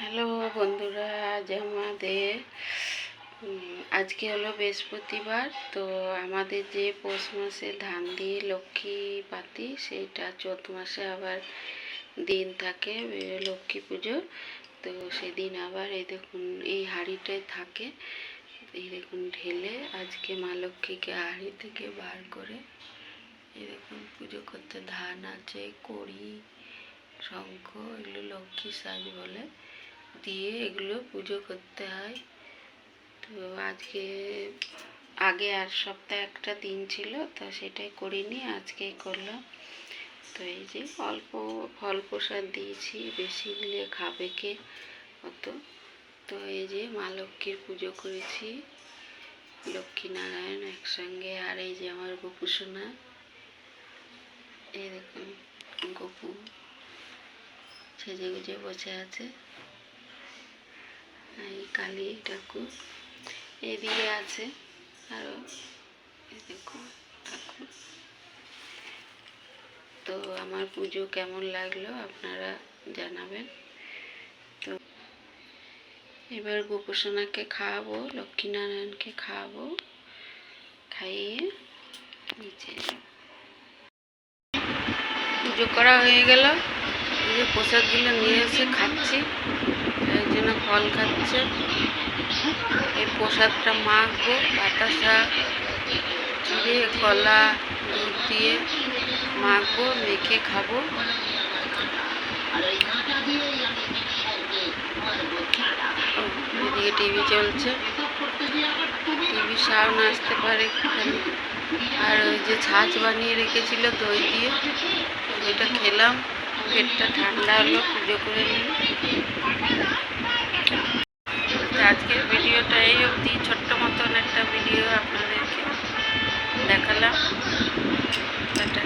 Hello বন্ধুরা আজ আমাদের আজকে হলো বৃহস্পতিবার, তো আমাদের যে পৌষ মাসে ধান দিয়ে লক্ষ্মী পাতি সেইটা চৈত মাসে আবার দিন থাকে লক্ষ্মী পুজো। তো সেদিন আবার এই দেখুন, এই হাঁড়িটায় থাকে, এই দেখুন ঢেলে আজকে মা লক্ষ্মীকে হাঁড়ি থেকে বার করে দেখুন পুজো করতে ধান আছে, কড়ি, শঙ্খ, এগুলো লক্ষ্মী সাজ বলে। দিয়ে এগুলো পুজো করতে হয়। তো আজকে, আগে আর সপ্তাহে একটা দিন ছিল, তো সেটাই করিনি, আজকেই করলাম। তো এই যে অল্প ফল প্রসাদ দিয়েছি, বেশি দিলে খাবে কে অত। তো এই যে মা লক্ষ্মীর পুজো করেছি লক্ষ্মী নারায়ণ একসঙ্গে, আর এই যে আমার গোপুসোনা এই দেখুন, গপু সেজে গুজে বসে আছে। কালী ঠাকুর। এদিকে আছে আরও, এই দেখুন ঠাকুর। তো আমার পুজো কেমন লাগল আপনারা জানাবেন। তো এবার গোপোষণাকে খাওয়াবো, লক্ষ্মীনারায়ণকে খাওয়াবো, খাইয়ে নিচে পুজো করা হয়ে গেল। এই প্রসাদগুলো নিয়ে এসে খাচ্ছি। ফল খাচ্ছে। এই প্রসাদটা মাখবো, বাতাসা চিড়ে কলা দুধ দিয়ে মাখবো, মেখে খাব। এদিকে টিভি চলছে। টিভি সাউন্ড আসতে পারে আর ওই যে ছাঁচ বানিয়ে রেখেছিল দই দিয়ে, ওইটা খেলাম। পেটটা ঠান্ডা হলো, পুজো করে নিলাম তো আজকের ভিডিওটা এই অবধি ছোট্ট মতন একটা ভিডিও আপনাদেরকে দেখালাম। টাটা।